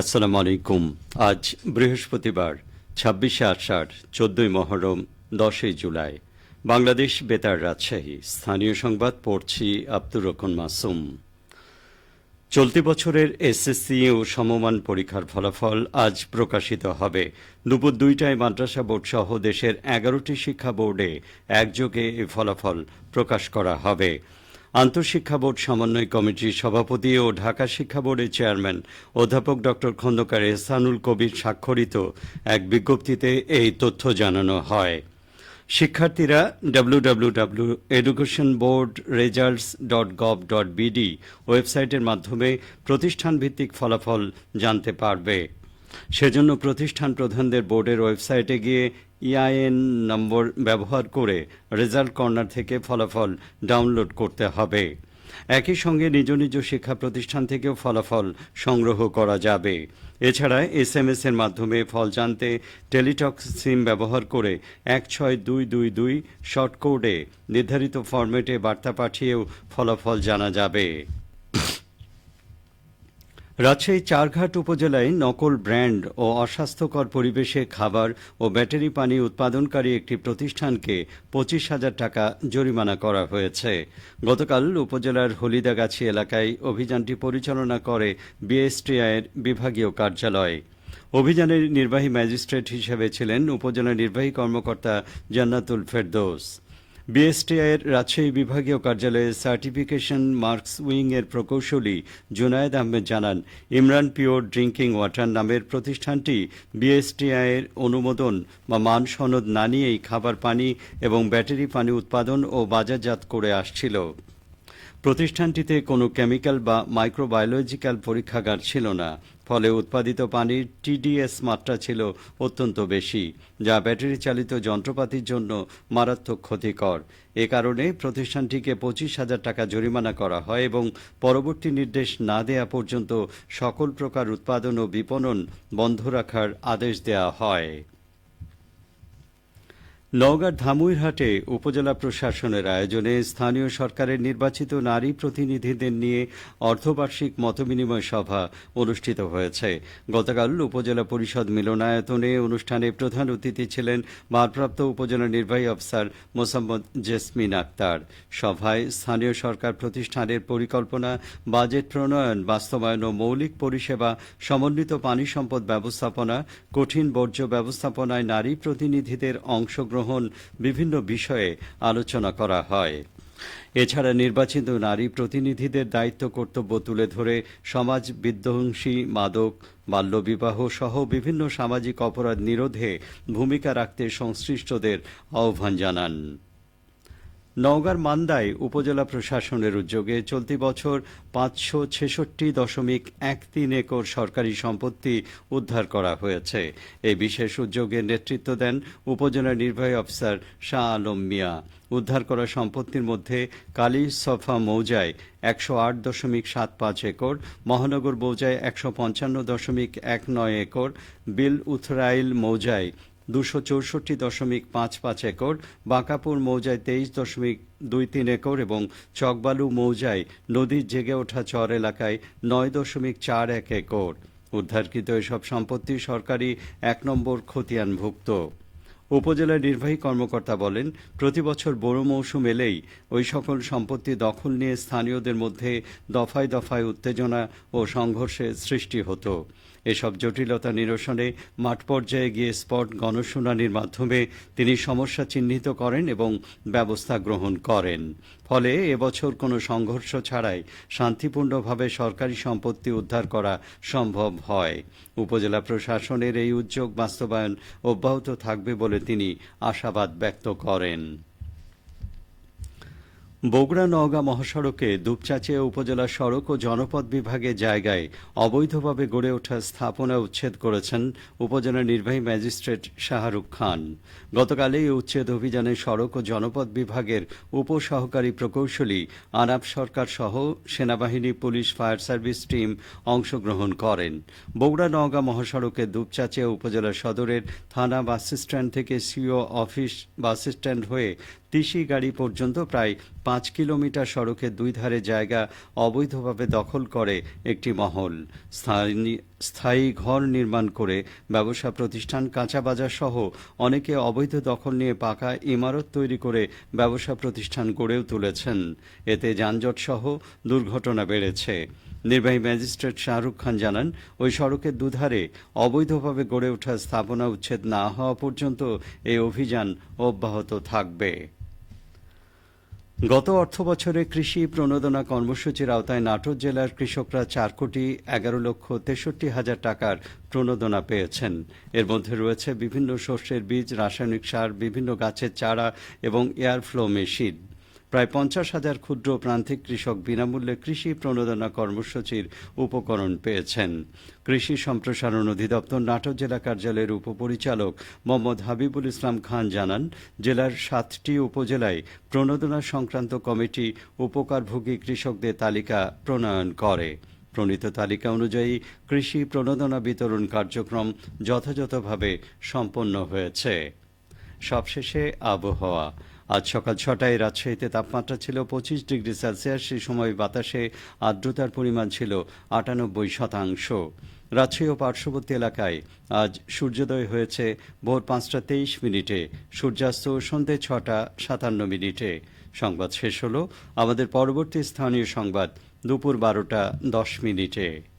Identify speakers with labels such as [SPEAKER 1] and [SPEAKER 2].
[SPEAKER 1] আসসালামু আলাইকুম। আজ বৃহস্পতিবার, ছাব্বিশে আষাঢ়, চোদ্দই মহরম, দশই জুলাই। বাংলাদেশ বেতার রাজশাহী। স্থানীয় সংবাদ পড়ছি আব্দুর রহমান মাসুম। চলতি বছরের এসএসসি ও সমমান পরীক্ষার ফলাফল আজ প্রকাশিত হবে। দুপুর দুইটায় মাদ্রাসা বোর্ড সহ দেশের এগারোটি শিক্ষা বোর্ডে একযোগে এ ফলাফল প্রকাশ করা হবে। আন্তঃশিক্ষা বোর্ড সমন্বয় কমিটির সভাপতি ও ঢাকা শিক্ষা বোর্ডের চেয়ারম্যান অধ্যাপক ড খন্দকার এহসানুল কবির স্বাক্ষরিত এক বিজ্ঞপ্তিতে এই তথ্য জানানো হয়। শিক্ষার্থীরা W W W education board results dot gov dot BD ওয়েবসাইটের মাধ্যমে প্রতিষ্ঠানভিত্তিক ফলাফল জানতে পারবে। সেজন্য প্রতিষ্ঠান প্রধানদের বোর্ডের ওয়েবসাইটে গিয়ে ইআইএন নম্বর ব্যবহার করে রেজাল্ট কর্নার থেকে ফলাফল ডাউনলোড করতে হবে। একই সঙ্গে নিজ নিজ শিক্ষা প্রতিষ্ঠান থেকেও ফলাফল সংগ্রহ করা যাবে। এছাড়া এস এম এর মাধ্যমে ফল জানতে টেলিটক সিম ব্যবহার করে এক ছয় দুই দুই দুই শর্ট কোডে নির্ধারিত ফরম্যাটে বার্তা পাঠিয়েও ফলাফল জানা যাবে। রাজশাহী চারঘাট উপজেলায় নকল ব্র্যান্ড ও অস্বাস্থ্যকর পরিবেশে খাবার ও ব্যাটারি পানি উৎপাদনকারী একটি প্রতিষ্ঠানকে পঁচিশ হাজার টাকা জরিমানা করা হয়েছে। গতকাল উপজেলার হলিদাগাছি এলাকায় অভিযানটি পরিচালনা করে বিএসটিআইয়ের বিভাগীয় কার্যালয়। অভিযানের নির্বাহী ম্যাজিস্ট্রেট হিসেবে ছিলেন উপজেলা নির্বাহী কর্মকর্তা জান্নাতুল ফেরদৌস। বিএসটিআইয়ের রাজশাহী বিভাগীয় কার্যালয়ে সার্টিফিকেশন মার্কস উইং এর প্রকৌশলী জুনায়েদ আহমেদ জানান, ইমরান পিওর ড্রিঙ্কিং ওয়াটার নামের প্রতিষ্ঠানটি বিএসটিআইয়ের অনুমোদন বা মান সনদ না নিয়েই খাবার পানি এবং ব্যাটারি পানি উৎপাদন ও বাজারজাত করে আসছিল। প্রতিষ্ঠানটিতে কোনো কেমিক্যাল বা মাইক্রোবায়োলজিক্যাল পরীক্ষাগার ছিল না। ফলে উৎপাদিত পানির টিডিএস মাত্রা ছিল অত্যন্ত বেশি, যা ব্যাটারি চালিত যন্ত্রপাতির জন্য মারাত্মক ক্ষতিকর। এ কারণে প্রতিষ্ঠানটিকে পঁচিশ হাজার টাকা জরিমানা করা হয় এবং পরবর্তী নির্দেশ না দেয়া পর্যন্ত সকল প্রকার উৎপাদন ও বিপণন বন্ধ রাখার আদেশ দেয়া হয়। নওগাঁর ধামুইরহাটে উপজেলা প্রশাসনের আয়োজনে স্থানীয় সরকারের নির্বাচিত নারী প্রতিনিধিদের নিয়ে অর্ধবার্ষিক মতবিনিময় সভা অনুষ্ঠিত হয়েছে। গতকাল উপজেলা পরিষদ মিলনায়তনে অনুষ্ঠানে প্রধান অতিথি ছিলেন ভারপ্রাপ্ত উপজেলা নির্বাহী অফিসার মোসাম্মদ জেসমিন আক্তার। সভায় স্থানীয় সরকার প্রতিষ্ঠানের পরিকল্পনা, বাজেট প্রণয়ন, বাস্তবায়ন ও মৌলিক পরিষেবা সমন্বিত পানি সম্পদ ব্যবস্থাপনা, কঠিন বর্জ্য ব্যবস্থাপনায় নারী প্রতিনিধিদের অংশগ্রহণ গ্রহণ বিভিন্ন বিষয়ে আলোচনা করা হয়। এছাড়া নির্বাচিত নারী প্রতিনিধিদের দায়িত্ব কর্তব্য তুলে ধরে সমাজ বিধ্বংসী, মাদক, বাল্যবিবাহ সহ বিভিন্ন সামাজিক অপরাধ নিরোধে ভূমিকা রাখতে সংশ্লিষ্টদের আহ্বান জানান। নওগাঁর মান্দায় উপজেলা প্রশাসনের উদ্যোগে চলতি বছর পাঁচশো ছেষট্টি দশমিক এক তিন একর সরকারি সম্পত্তি উদ্ধার করা হয়েছে। এই বিশেষ উদ্যোগের নেতৃত্ব দেন উপজেলা নির্বাহী অফিসার শাহ আলম মিয়া। উদ্ধার করা সম্পত্তির মধ্যে কালী সফা মৌজায় একশো আট দশমিক সাত পাঁচ একর, মহানগর মৌজায় একশো পঞ্চান্ন দশমিক এক নয় একর, বিল উথরাইল মৌজায় দুশো চৌষট্টি দশমিক পাঁচ পাঁচ একর, বাঁকাপুর মৌজায় তেইশ দশমিক দুই তিন একর এবং চকবালু মৌজায় নদীর জেগে ওঠা চর এলাকায় নয় দশমিক চার এক একর। উদ্ধারকৃত এসব সম্পত্তি সরকারি এক নম্বর খতিয়ানভুক্ত। উপজেলার নির্বাহী কর্মকর্তা বলেন, প্রতি বছর বড় মৌসুম এলেই ওই সকল সম্পত্তি দখল নিয়ে স্থানীয়দের মধ্যে দফায় দফায় উত্তেজনা ও সংঘর্ষের সৃষ্টি হতো। এসব জটিলতা নিরসনে মাঠ পর্যায়ে গিয়ে স্পট গণশুনানির মাধ্যমে তিনি সমস্যা চিহ্নিত করেন এবং ব্যবস্থা গ্রহণ করেন। ফলে এবছর কোনো সংঘর্ষ ছাড়াই শান্তিপূর্ণভাবে সরকারি সম্পত্তি উদ্ধার করা সম্ভব হয়। উপজেলা প্রশাসনের এই উদ্যোগ বাস্তবায়ন অব্যাহত থাকবে বলে তিনি আশাবাদ ব্যক্ত করেন। বগুড়া নওগাঁ মহাসড়কে দুপচাচিয়া উপজেলা সড়ক ও জনপদ বিভাগের জায়গায় অবৈধভাবে গড়ে ওঠা স্থাপনা উচ্ছেদ করেছেন উপজেলা নির্বাহী ম্যাজিস্ট্রেট শাহরুখ খান। গতকাল এই উচ্ছেদ অভিযানে সড়ক ও জনপদ বিভাগের উপসহকারী প্রকৌশলী আনাপ সরকার সহ সেনাবাহিনী, পুলিশ, ফায়ার সার্ভিস টিম অংশগ্রহণ করেন। বগুড়া নওগাঁ মহাসড়কে দুপচাচিয়া উপজেলা সদরের থানা বাস স্ট্যান্ড থেকে সিও অফিস বাস স্ট্যান্ড হয়ে তিসি গাড়ি পর্যন্ত প্রায় পাঁচ কিলোমিটার সড়কের দুই ধারে জায়গা অবৈধভাবে দখল করে একটি মহল। স্থায়ী ঘর নির্মাণ করে ব্যবসা প্রতিষ্ঠান কাঁচা বাজার সহ অনেকে অবৈধ দখল নিয়ে পাকা ইমারত তৈরি করে ব্যবসা প্রতিষ্ঠান গড়েও তুলেছেন। এতে যানজট সহ দুর্ঘটনা বেড়েছে। নির্বাহী ম্যাজিস্ট্রেট শাহরুখ খান জানান, ওই সড়কের দুধারে অবৈধভাবে গড়ে ওঠা স্থাপনা উচ্ছেদ না হওয়া পর্যন্ত এই অভিযান অব্যাহত থাকবে। গত অর্থ বছরে কৃষি প্রণোদনা কর্মসূচির আওতায় নাটোর জেলার কৃষকরা চার কোটি এগারো লক্ষ তেষট্টি হাজার টাকার প্রণোদনা পেয়েছেন। এর মধ্যে রয়েছে বিভিন্ন শস্যের বীজ, রাসায়নিক সার, বিভিন্ন গাছের চারা এবং এয়ারফ্লো মেশিন। প্রায় পঞ্চাশ হাজার ক্ষুদ্র প্রান্তিক কৃষক বিনামূল্যে কৃষি প্রণোদনা কর্মসূচির উপকরণ পেয়েছেন। কৃষি সম্প্রসারণ অধিদপ্তর নাটোর জেলা কার্যালয়ের উপপরিচালক মোহাম্মদ হাবিবুল ইসলাম খান জানান, জেলার সাতটি উপজেলায় প্রণোদনা সংক্রান্ত কমিটি উপকারভোগী কৃষকদের তালিকা প্রণয়ন করে। প্রণীত তালিকা অনুযায়ী কৃষি প্রণোদনা বিতরণ কার্যক্রম যথাযথভাবে সম্পন্ন হয়েছে। সবশেষে আবহাওয়া। আজ সকাল ছটায় রাজশাহীতে তাপমাত্রা ছিল পঁচিশ ডিগ্রি সেলসিয়াস সেই সময় বাতাসে আর্দ্রতার পরিমাণ ছিল আটানব্বই শতাংশ। রাজশাহী ও পার্শ্ববর্তী এলাকায় আজ সূর্যোদয় হয়েছে ভোর পাঁচটা তেইশ মিনিটে, সূর্যাস্ত সন্ধে ছটা সাতান্ন মিনিটে। সংবাদ শেষ হলো আমাদের পরবর্তী স্থানীয় সংবাদ দুপুর বারোটা দশ মিনিটে।